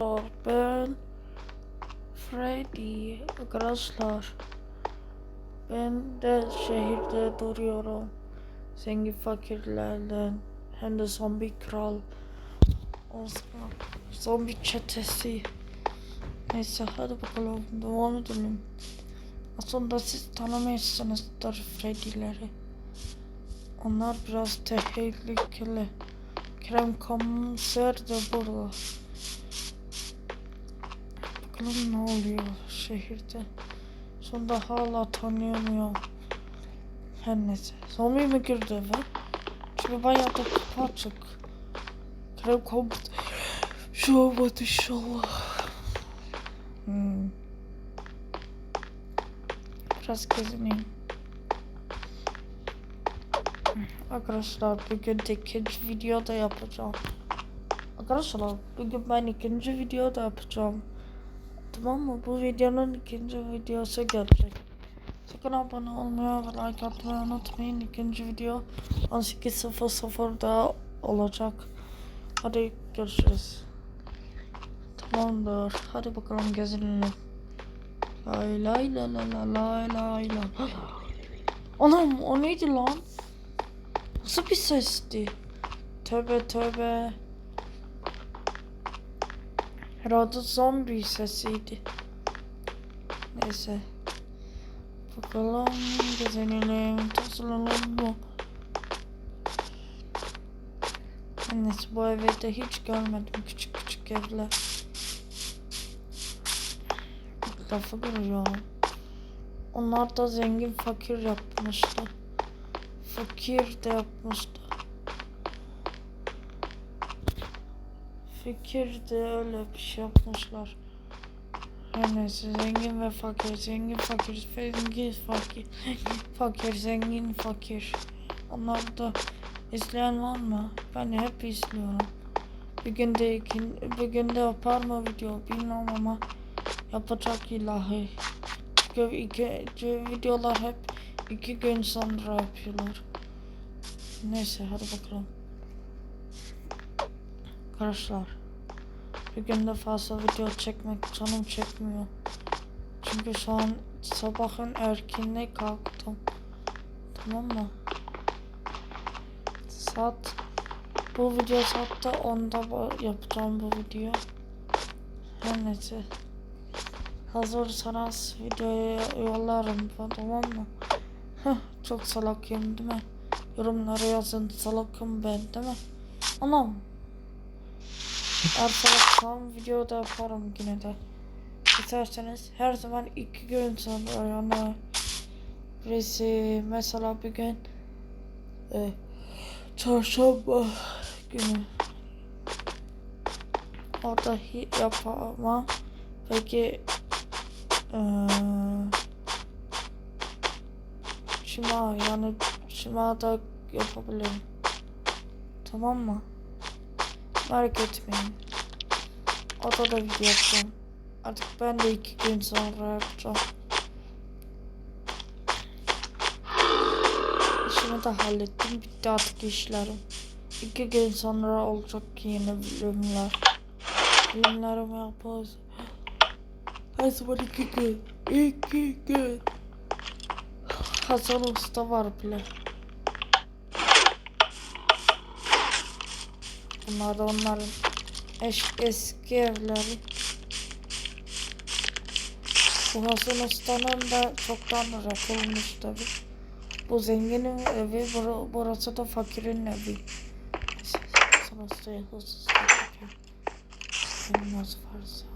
Arkadaşlar ben Freddy arkadaşlar. Ben de şehirde duruyorum. Zengin fakirlerden. Hem de zombi kral. Osman zombi çetesi. Neyse hadi bakalım. Devam edelim. Aslında siz tanımıyorsunuzdur Freddy'leri. Onlar biraz tehlikeli. Kerem komiser de burada Bakalım ne oluyor şehirde. Sonunda hala tanıyamıyor. Her neyse. Zombi mi girdi eve? Çünkü bayağı da kapı açık. Krem komut. Şu olmadı inşallah. Hmm. Biraz gezineyim. Arkadaşlar bugün de ikinci video da yapacağım. Arkadaşlar bugün ben ikinci video da yapacağım. Tamam mı? Bu videonun ikinci videosu gelecek. Sakın abone olmayı ve like atmayı unutmayın. İkinci video 18.00'da olacak. Hadi görüşürüz. Tamamdır. Hadi bakalım gezelim. Lay lay la la la lay lay la. Anam o neydi lan? Nasıl bir sesti? Tövbe tövbe. Herhalde zombi sesiydi. Neyse. Bakalım gezenelim, tozlanalım mı? Neyse bu evi de hiç görmedim. Küçük küçük evler. Defa görüyorum. Onlar da zengin fakir yapmıştı. Fakir de yapmıştı. Fikir de öyle bir şey yapmışlar. Her neyse zengin ve fakir, zengin fakir, zengin fakir, fakir, zengin fakir. Onları da izleyen var mı? Ben hep izliyorum. Bir günde ikin, bir günde yapar mı video bilmiyorum ama yapacak ilahi. Çünkü iki, videolar hep iki gün sonra yapıyorlar. Neyse hadi bakalım. Arkadaşlar bugün de fazla video çekmek canım çekmiyor. Çünkü şu an sabahın erkenine kalktım. Tamam mı? Saat bu video saatte 10'da ba- yapacağım bu video. Her neyse. Hazırsanız videoya yollarım tamam mı? Heh, çok salakım değil mi? Yorumlara yazın salakım ben değil mi? Anam Arkadaşlar videoda yaparım yine de. İsterseniz her zaman iki gün sonra yani birisi mesela bir gün e, çarşamba günü orada yapamam. Peki e, Şima yani Şima da yapabilirim. Tamam mı? Merak etmeyin. Orada da video yapacağım. Artık ben de iki gün sonra yapacağım. İşimi de hallettim. Bitti artık işlerim. İki gün sonra olacak yeni bölümler. Bölümlerimi yaparız. Her zaman iki gün. İki gün. Hasan Usta var bile. Bunlar onların eş, eski evleri. Bu Hasan Usta'nın da çoktan yapılmış tabi. Bu zenginin evi, bura- burası da fakirin evi. Hasan Usta'ya. Senin nasıl varsa.